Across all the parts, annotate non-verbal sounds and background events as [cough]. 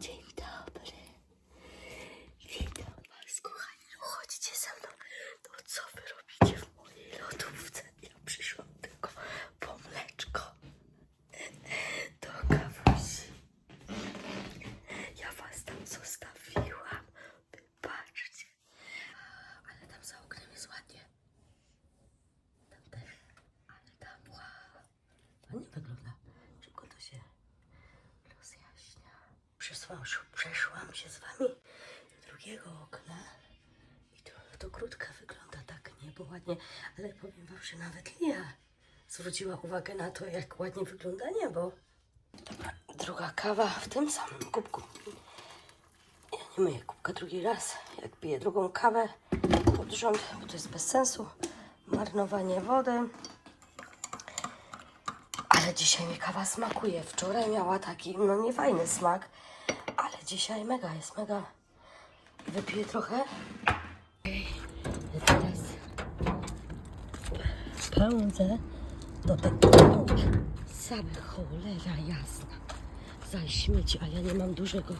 Dzień dobry. Witam was, kochani. No chodźcie ze mną. No co wy robicie w mojej lodówce? Ja przyszłam tylko po mleczko. Do kawusi. Ja was tam zostawiłam. Wybaczcie. Ale tam za oknem jest ładnie. Tam też. Ale tam wow. Ładnie wygląda. Szybko to się rozjaśnia. Przesłam, przeszłam się z wami drugiego okna i to, to krótka wygląda tak niebo ładnie, ale powiem wam, że nawet Lia zwróciła uwagę na to, jak ładnie wygląda niebo. Dobra, druga kawa w tym samym kubku. Ja nie myję kubka drugi raz. Jak piję drugą kawę pod rząd, bo to jest bez sensu. Marnowanie wody. Ale dzisiaj mi kawa smakuje. Wczoraj miała taki, no niefajny smak, ale dzisiaj mega jest, mega. Wypiję trochę. Teraz pędzę do tego. Same cholera jasna. Za śmieci, ale ja nie mam dużego.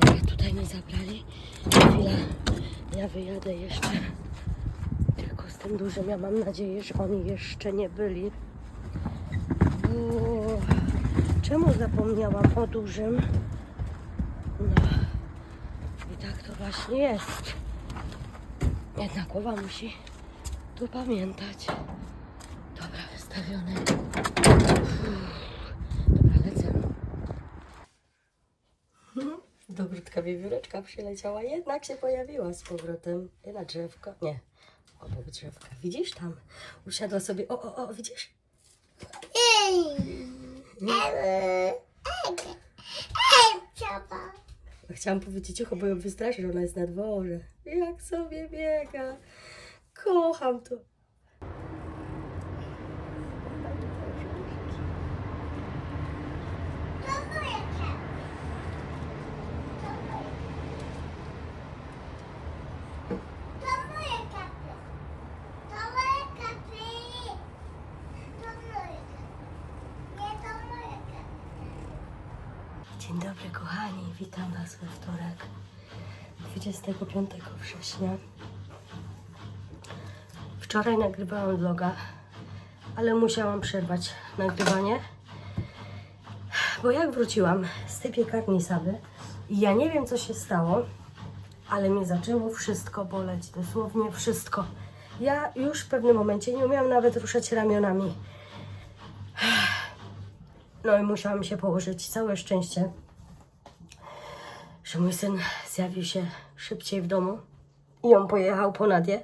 Dobra, tutaj mi zabrali. Chwila, ja wyjadę jeszcze. Tylko z tym dużym, ja mam nadzieję, że oni jeszcze nie byli. O, czemu zapomniałam o dużym? No i tak to właśnie jest. Jedna głowa musi tu pamiętać. Dobra, wystawione. Dobra, lecę. Dobrutka wiewióreczka przyleciała, jednak się pojawiła z powrotem. I na drzewko. Nie, obok drzewka. Widzisz tam? Usiadła sobie. O, o, o, widzisz? Chciałam powiedzieć cicho, bo ją wystraszę, że ona jest na dworze. Jak sobie biega. Kocham. To moje kapy. To moje kapy. To moje kapy. Nie, to moje kapy. Dzień dobry kochani, witam Was we wtorek 25 września. Wczoraj nagrywałam vloga, ale musiałam przerwać nagrywanie, bo jak wróciłam z tej piekarni Saby i ja nie wiem co się stało, ale mnie zaczęło wszystko boleć, dosłownie wszystko. Ja już w pewnym momencie nie umiałam nawet ruszać ramionami. No i musiałam się położyć. Całe szczęście, że mój syn zjawił się szybciej w domu i on pojechał po Nadię.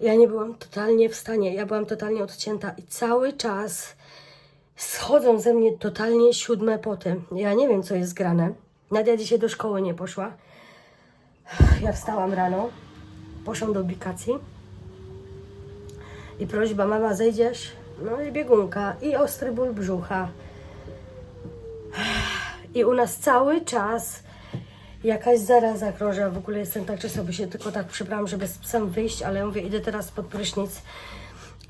Ja nie byłam totalnie w stanie, ja byłam totalnie odcięta i cały czas schodzą ze mnie totalnie siódme poty. Ja nie wiem, co jest grane. Nadia dzisiaj do szkoły nie poszła. Ja wstałam rano, poszłam do ubikacji i prośba, mama, zejdziesz? No i biegunka, i ostry ból brzucha. I u nas cały czas jakaś zaraza groża. W ogóle jestem tak, że sobie się tylko tak przybrałam, żeby z psem wyjść, ale ja mówię, idę teraz pod prysznic.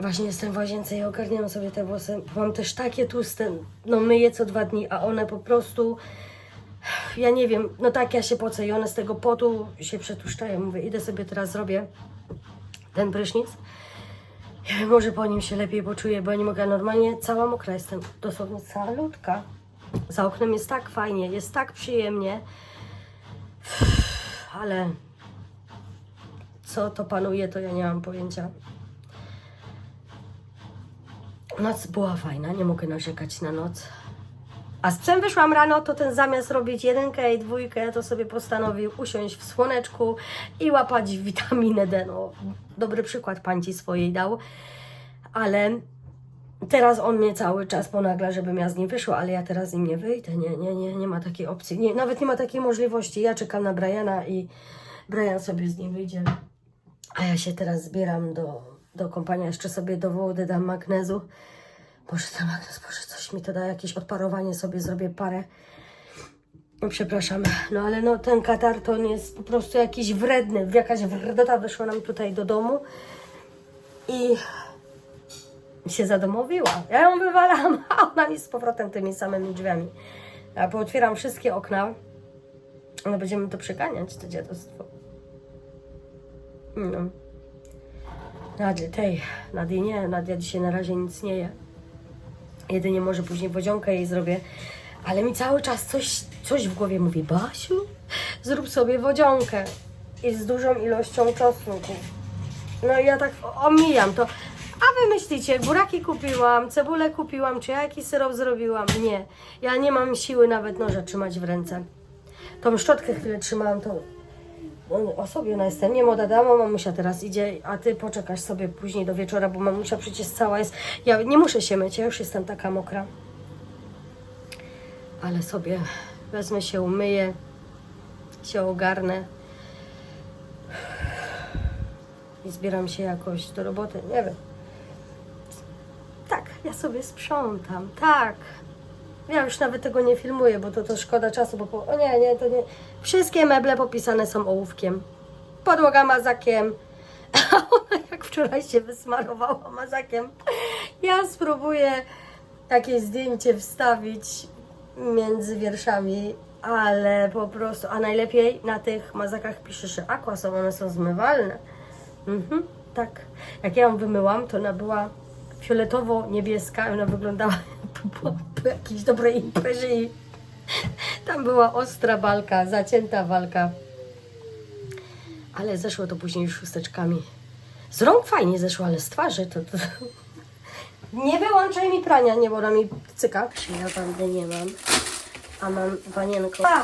Właśnie jestem w łazience i ogarniam sobie te włosy. Mam też takie tłuste, no myję co dwa dni, a one po prostu, ja nie wiem, no tak ja się pocę i one z tego potu się przetłuszczają. Mówię, idę sobie teraz zrobię ten prysznic. Ja może po nim się lepiej poczuję, bo ja nie mogę normalnie, cała mokra jestem, dosłownie cała ludka. Za oknem jest tak fajnie, jest tak przyjemnie, ale co to panuje, to ja nie mam pojęcia. Noc była fajna, nie mogę narzekać na noc. A z psem wyszłam rano, to ten zamiast robić jedynkę i dwójkę, to sobie postanowił usiąść w słoneczku i łapać witaminę D. No, dobry przykład panci swojej dał, ale teraz on mnie cały czas ponagla, żebym ja z nim wyszła, ale ja teraz z nim nie wyjdę. Nie, nie, nie, nie ma takiej opcji. Nie, nawet nie ma takiej możliwości. Ja czekam na Briana i Brian sobie z nim wyjdzie. A ja się teraz zbieram do, do kąpania. Jeszcze sobie do wody dam magnezu. Boże, ten magnez, Boże, coś mi to da, jakieś odparowanie sobie zrobię parę. No, przepraszam, no ale no ten katar to jest po prostu jakiś wredny. Jakaś wredota wyszła nam tutaj do domu i się zadomowiła. Ja ją wywalam, [laughs] a ona mi z powrotem tymi samymi drzwiami. Ja pootwieram wszystkie okna, No będziemy to przeganiać, to dziadostwo. No. Nadia, tej, Nadia nie, Nadia dzisiaj na razie nic nie je. Jedynie może później wodzionkę jej zrobię. Ale mi cały czas coś, coś w głowie mówi, Basiu, zrób sobie wodzionkę. I z dużą ilością czosnku. No i ja tak omijam to. Wy myślicie, buraki kupiłam, cebulę kupiłam, czy ja jakiś syrop zrobiłam? Nie. Ja nie mam siły nawet noża trzymać w ręce. Tą szczotkę chwilę trzymałam, no, o sobie ona. Nie dama, mamusia teraz idzie, a ty poczekasz sobie później do wieczora, bo mamusia przecież cała jest. Ja nie muszę się myć, ja już jestem taka mokra. Ale sobie wezmę się, umyję, się ogarnę i zbieram się jakoś do roboty. Nie wiem. Ja sobie sprzątam, tak. Ja już nawet tego nie filmuję, bo to, to szkoda czasu, bo po... o nie, nie, to nie. Wszystkie meble popisane są ołówkiem. Podłoga mazakiem. [laughs] Jak wczoraj się wysmarowała mazakiem. Ja spróbuję takie zdjęcie wstawić między wierszami, ale po prostu, a najlepiej na tych mazakach pisze, że aqua są, one są zmywalne. Mhm, tak. Jak ja ją wymyłam, to ona była fioletowo-niebieska i ona wyglądała [laughs] była po jakiejś dobrej imprezie i [laughs] tam była ostra walka, zacięta walka. Ale zeszło to później już chusteczkami. Z rąk fajnie zeszło, ale z twarzy to... to... [laughs] Nie wyłączaj mi prania, nie, bo ona mi cyka. Ja bandy nie mam, a mam panienko. A!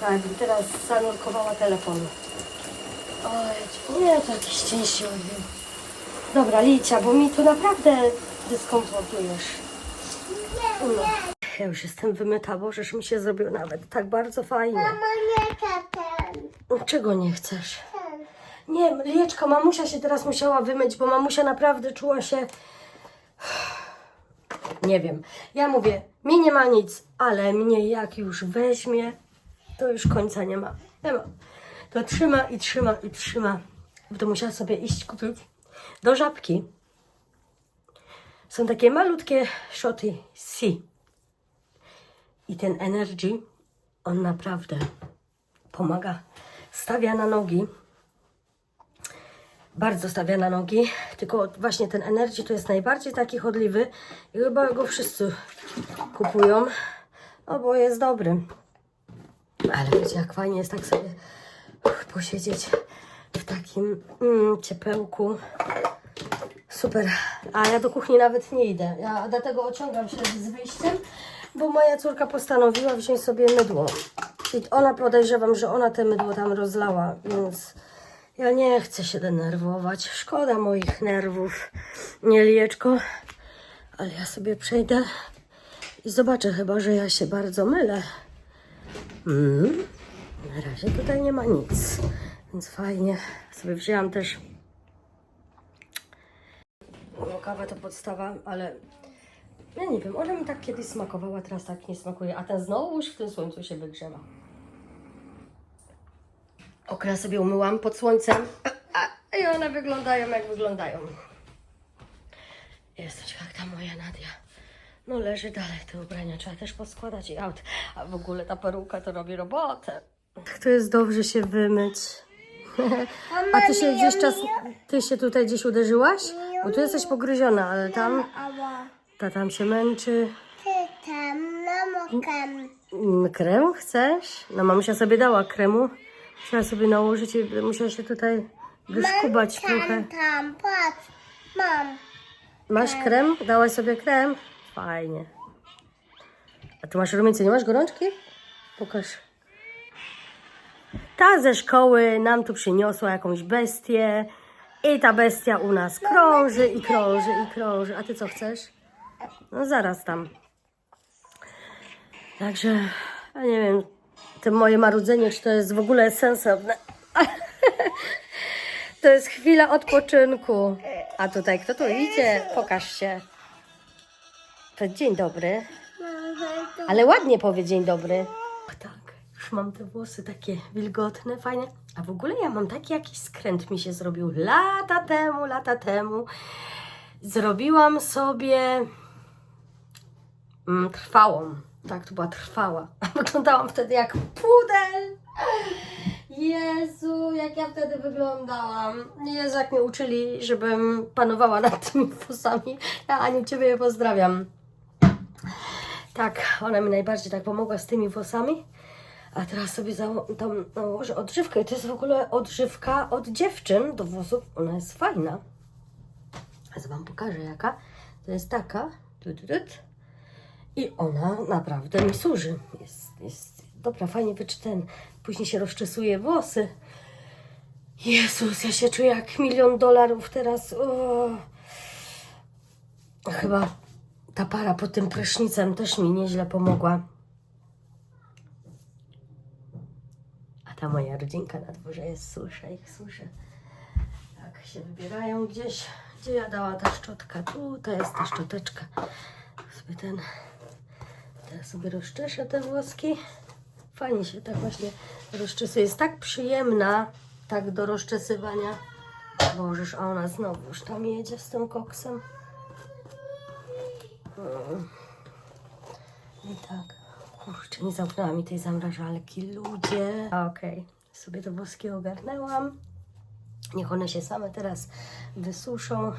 Tak, teraz zanurkowała telefon. Oj, nie, to jakiś cień się odbił. Dobra, Licia, bo mi tu naprawdę dyskomfortujesz. Nie, nie. Ja już jestem wymyta, bo żeż mi się zrobił nawet tak bardzo fajnie. Mamo, nie ten. Czego nie chcesz? ten. Nie, Lieczka, mamusia się teraz musiała wymyć, bo mamusia naprawdę czuła się... Nie wiem. Ja mówię, mi nie ma nic, ale mnie jak już weźmie, to już końca nie ma. Nie ma. To trzyma i trzyma i trzyma. Bo to musiała sobie iść kupić do żabki. Są takie malutkie szoty C. I ten Energy, on naprawdę pomaga. Stawia na nogi. Bardzo stawia na nogi. Tylko właśnie ten Energy to jest najbardziej taki chodliwy. I chyba go wszyscy kupują. No bo jest dobry. Ale wiecie, jak fajnie jest tak sobie posiedzieć w takim mm, ciepełku. Super. A ja do kuchni nawet nie idę. Ja dlatego ociągam się z wyjściem, bo moja córka postanowiła wziąć sobie mydło. I ona podejrzewam, że ona te mydło tam rozlała, więc ja nie chcę się denerwować. Szkoda moich nerwów. Nie lieczko. Ale ja sobie przejdę i zobaczę chyba, że ja się bardzo mylę. Mm. Na razie tutaj nie ma nic, więc fajnie. Sobie wzięłam też. No, kawa to podstawa, ale ja nie wiem, ona mi tak kiedyś smakowała, teraz tak nie smakuje, a ten znowu już w tym słońcu się wygrzewa. Okra sobie umyłam pod słońcem a- i one wyglądają jak wyglądają. Jesteś jak ta moja Nadia. No leży dalej, te ubrania trzeba też poskładać i aut. A w ogóle ta peruka to robi robotę. To jest dobrze się wymyć. A ty się gdzieś czas, ty się tutaj gdzieś uderzyłaś? Bo tu jesteś pogryziona, ale tam, ta tam się męczy. Ty tam, mamo, kam. Mm, Krem chcesz? No mamusia sobie dała kremu. Musiała sobie nałożyć i musiała się tutaj wyskubać trochę. Tam, tam, patrz. Mam. Masz krem? Dałaś sobie krem? Fajnie. A tu masz rumieńce, nie masz gorączki? Pokaż. Ta ze szkoły nam tu przyniosła jakąś bestię i ta bestia u nas krąży i krąży i krąży. A ty co chcesz? No zaraz tam. Także, ja nie wiem, to moje marudzenie, czy to jest w ogóle sensowne. [laughs] To jest chwila odpoczynku. A tutaj kto tu idzie? Pokaż się. To dzień dobry. Ale ładnie powie dzień dobry. Tak, już mam te włosy takie wilgotne, fajne. A w ogóle ja mam taki jakiś skręt mi się zrobił lata temu, lata temu. Zrobiłam sobie mm, trwałą. Tak, to była trwała. [laughs] Wyglądałam wtedy jak pudel. Jezu, jak ja wtedy wyglądałam. Jezu, jak mnie uczyli, żebym panowała nad tymi włosami. Ja Aniu, Ciebie pozdrawiam. Tak, ona mi najbardziej tak pomogła z tymi włosami. A teraz sobie tam nałożę odżywkę. I to jest w ogóle odżywka od dziewczyn do włosów. Ona jest fajna. Zaraz Wam pokażę jaka. To jest taka. I ona naprawdę mi służy. Jest, jest dobra, fajnie wyczyten. Później się rozczesuje włosy. Jezus, ja się czuję jak milion dolarów teraz. O. Chyba ta para pod tym prysznicem też mi nieźle pomogła. Ta moja rodzinka na dworze jest, słyszę ich, słyszę. Tak się wybierają gdzieś. Gdzie ja dała ta szczotka? Tutaj jest ta szczoteczka. Sobie ten... Teraz sobie rozczeszę te włoski. Fajnie się tak właśnie rozczesuje. Jest tak przyjemna, tak do rozczesywania. Bożeż, a ona znowu już tam jedzie z tym koksem. Mm. I tak. Kurczę, nie zamknęła mi tej zamrażalki. Ludzie. Okej. Sobie te włoski ogarnęłam. Niech one się same teraz wysuszą.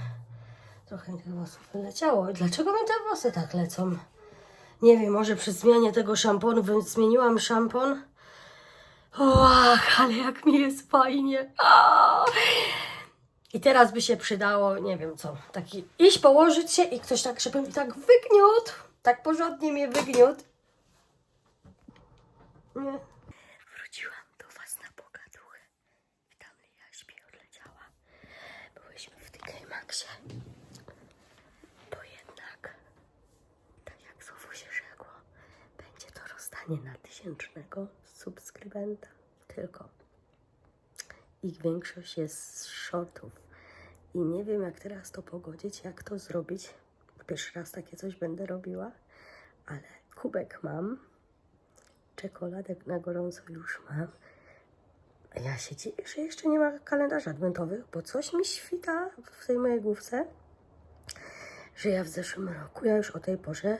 Trochę mi tych włosów wyleciało. Dlaczego mi te włosy tak lecą? Nie wiem, może przy zmianie tego szamponu, więc zmieniłam szampon. O, ach, ale jak mi jest fajnie. A! I teraz by się przydało, nie wiem co, taki iść położyć się i ktoś tak, żeby mi tak wygniótł, tak porządnie mnie wygniótł. Wróciłam do Was na pogaduchę. Tam Lia śpi odleciała. Byłyśmy w TK Maxie. Bo jednak, tak jak słowo się rzekło, będzie to rozdanie na tysięcznego subskrybenta. Tylko ich większość jest z shortów. I nie wiem, jak teraz to pogodzić, jak to zrobić. Pierwszy raz takie coś będę robiła, ale kubek mam, czekoladek na gorąco już mam. Ja się dziwię, że jeszcze nie ma kalendarzy adwentowych, bo coś mi świta w tej mojej główce, że ja w zeszłym roku, ja już o tej porze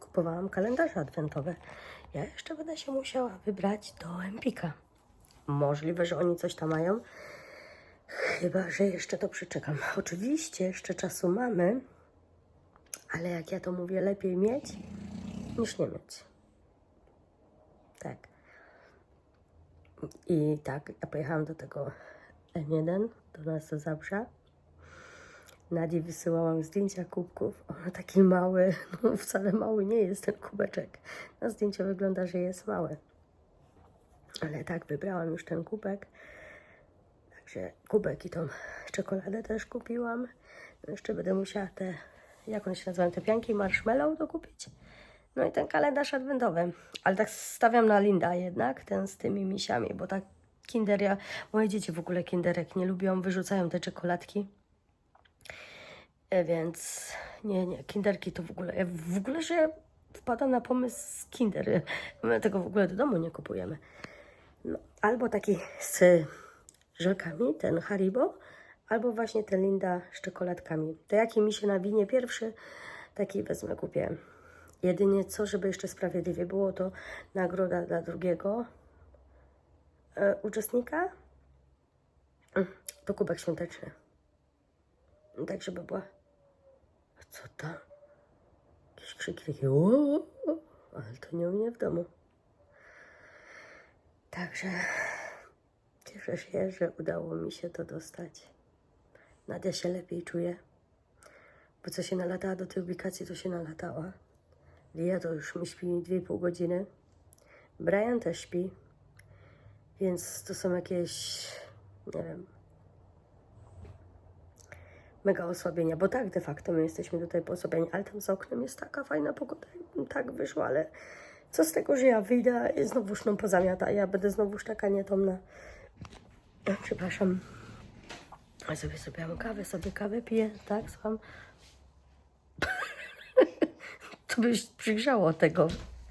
kupowałam kalendarze adwentowe. Ja jeszcze będę się musiała wybrać do Empika. Możliwe, że oni coś tam mają. Chyba, że jeszcze to przeczekam. Oczywiście jeszcze czasu mamy, ale jak ja to mówię, lepiej mieć niż nie mieć. Tak. I tak, ja pojechałam do tego M1, do nas do Zabrza. Nadie wysyłałam zdjęcia kubków. Ono taki mały, [laughs] no wcale mały nie jest ten kubeczek. Na zdjęciu wygląda, że jest mały. Ale tak, wybrałam już ten kubek. Także kubek i tą czekoladę też kupiłam. No jeszcze będę musiała te, jak one się nazywają, te pianki marshmallow dokupić. No i ten kalendarz adwentowy. Ale tak stawiam na Linda jednak, ten z tymi misiami, bo tak kinder, ja, moje dzieci w ogóle kinderek nie lubią, wyrzucają te czekoladki. E, Więc nie, nie, kinderki to w ogóle, ja w ogóle, że wpadam na pomysł z kinder. My tego w ogóle do domu nie kupujemy. No, albo taki z żelkami, ten Haribo, albo właśnie ten Linda z czekoladkami. To jaki mi się nawinie pierwszy, taki wezmę, kupię. Jedynie co, żeby jeszcze sprawiedliwie było, to nagroda dla drugiego e, uczestnika. To kubek świąteczny. Tak, żeby była. Co tam? Jakieś krzyki takie, ale to nie u mnie w domu. Także cieszę się, że udało mi się to dostać. Nadia się lepiej czuje, bo co się nalatała do tej ubikacji, to się nalatała. Lia to już mi śpi 2,5 godziny. Brian też śpi, więc to są jakieś, nie wiem, mega osłabienia, bo tak de facto my jesteśmy tutaj posłabieni, ale tam za oknem jest taka fajna pogoda, tak wyszło, ale co z tego, że ja wyjdę i znowuż nam pozamiata, ja będę znowuż taka nietomna. Przepraszam. A sobie sobie kawę, sobie kawę piję, tak, słucham. To byś przygrzało tego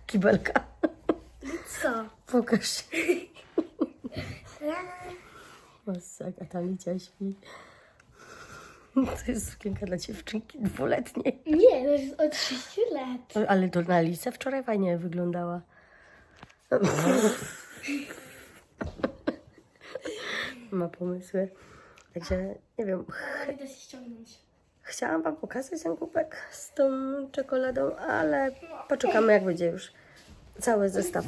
kibelka. Co? Pokaż. Masakra, tam Licia śpi. To jest sukienka dla dziewczynki dwuletniej. Nie, to jest od 6 lat. Ale to na Lisę wczoraj fajnie wyglądała. Ma pomysły. Także nie wiem, się ściągnąć. Chciałam wam pokazać ten kubek z tą czekoladą, ale poczekamy jak będzie już cały zestaw.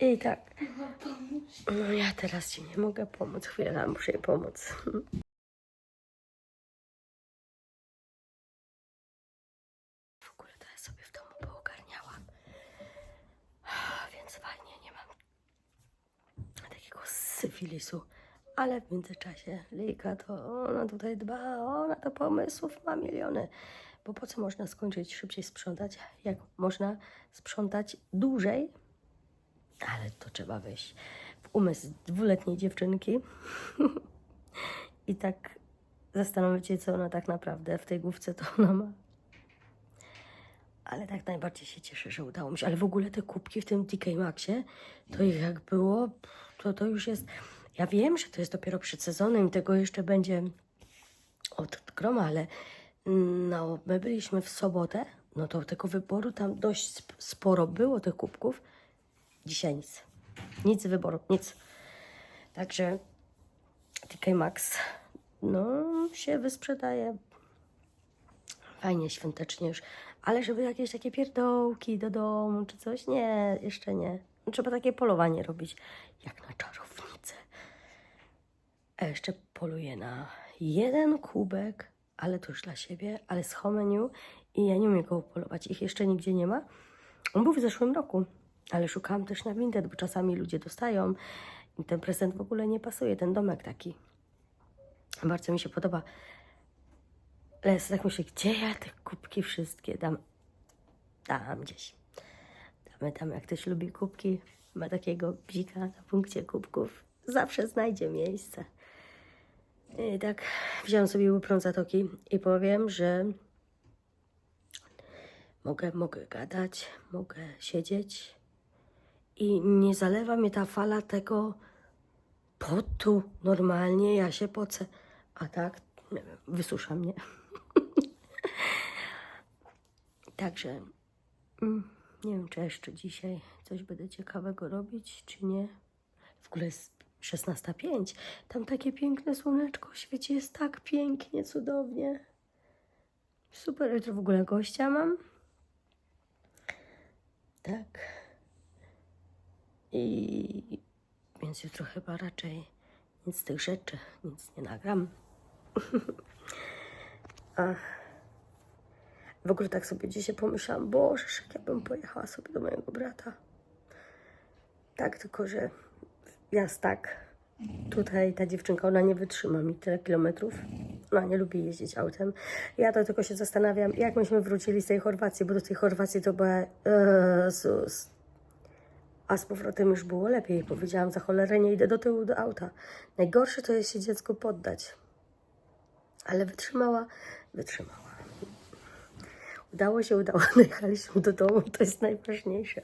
I tak, no ja teraz ci nie mogę pomóc, chwilę, muszę jej pomóc. W ogóle to ja sobie w domu poogarniałam. Więc fajnie, nie mam takiego syfilisu. Ale w międzyczasie Lika to ona tutaj dba, ona to pomysłów ma miliony. Bo po co można skończyć szybciej sprzątać, jak można sprzątać dłużej? Ale to trzeba wejść w umysł dwuletniej dziewczynki [laughs] i tak zastanowić się, co ona tak naprawdę w tej główce to ona ma. Ale tak najbardziej się cieszę, że udało mi się. Ale w ogóle te kubki w tym TK Maxie, to ich jak było, to to już jest... Ja wiem, że to jest dopiero przed sezonem i tego jeszcze będzie od groma, ale no, my byliśmy w sobotę, no to tego wyboru tam dość sp- sporo było tych kubków. Dzisiaj nic. Nic wyboru, nic. Także TK Maxx, no, się wysprzedaje fajnie, świątecznie już. Ale żeby jakieś takie pierdołki do domu czy coś, nie, jeszcze nie. Trzeba takie polowanie robić, jak na czarownicę. A jeszcze poluję na jeden kubek, ale to już dla siebie, ale z homeniu i ja nie umiem go polować. Ich jeszcze nigdzie nie ma. On był w zeszłym roku, ale szukałam też na Vinted, bo czasami ludzie dostają i ten prezent w ogóle nie pasuje, ten domek taki. Bardzo mi się podoba. Ale tak myślę, gdzie ja te kubki wszystkie dam? Dam gdzieś. Damy tam, jak ktoś lubi kubki, ma takiego bzika na punkcie kubków, zawsze znajdzie miejsce. Tak wziąłem sobie łyprą zatoki i powiem, że mogę, mogę gadać, mogę siedzieć i nie zalewa mnie ta fala tego potu. Normalnie ja się pocę, a tak wysusza mnie. [laughs] Także mm, nie wiem, czy jeszcze dzisiaj coś będę ciekawego robić, czy nie. W ogóle jest 16.05. Tam takie piękne słoneczko świeci, jest tak pięknie, cudownie. Super, jutro w ogóle gościa mam. Tak. I więc jutro chyba raczej nic z tych rzeczy, nic nie nagram. [laughs] Ach. W ogóle tak sobie dzisiaj pomyślałam, Boże, jak ja bym pojechała sobie do mojego brata. Tak, tylko że jest tak. Tutaj ta dziewczynka, ona nie wytrzyma mi tyle kilometrów. Ona nie lubi jeździć autem. Ja to tylko się zastanawiam, jak myśmy wrócili z tej Chorwacji, bo do tej Chorwacji to była... Jezus. A z powrotem już było lepiej. Powiedziałam, za cholerę nie idę do tyłu do auta. Najgorsze to jest się dziecku poddać. Ale wytrzymała, wytrzymała. Udało się, udało. [laughs] Dojechaliśmy do domu, to jest najważniejsze.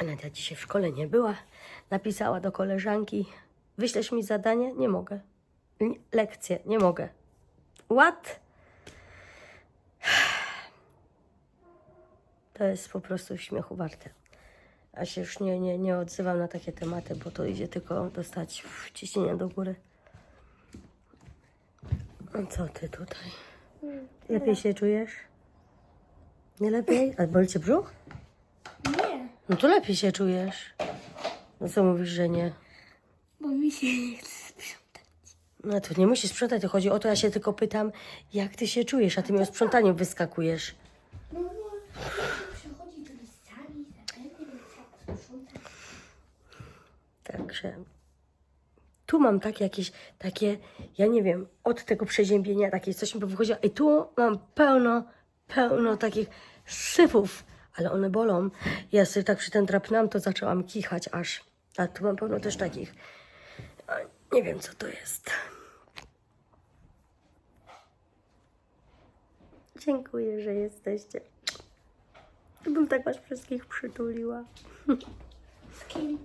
Mm. Nadia dzisiaj w szkole nie była. Napisała do koleżanki, wyślesz mi zadanie? Nie mogę. Lekcję? Nie mogę. What? To jest po prostu śmiechu warte. A się już nie, nie, nie odzywam na takie tematy, bo to idzie tylko dostać ciśnienia do góry. A co ty tutaj? Lepiej się czujesz? Nie lepiej? A boli cię brzuch? No to lepiej się czujesz. No co mówisz, że nie? bo mi się nie chce sprzątać. No to nie musisz sprzątać, to chodzi o to, ja się tylko pytam, jak ty się czujesz, a ty mi o sprzątaniu wyskakujesz. No, no, przychodzi do sali, zapewne, nie trzeba sprzątać. Także tu mam takie jakieś, takie, ja nie wiem, od tego przeziębienia takie coś mi wychodziło i tu mam pełno, pełno takich syfów, ale one bolą. Ja sobie tak przy ten drapnęłam, to zaczęłam kichać aż, a tu mam pełno też takich, nie wiem co to jest. Dziękuję, że jesteście. Bym tak was wszystkich przytuliła.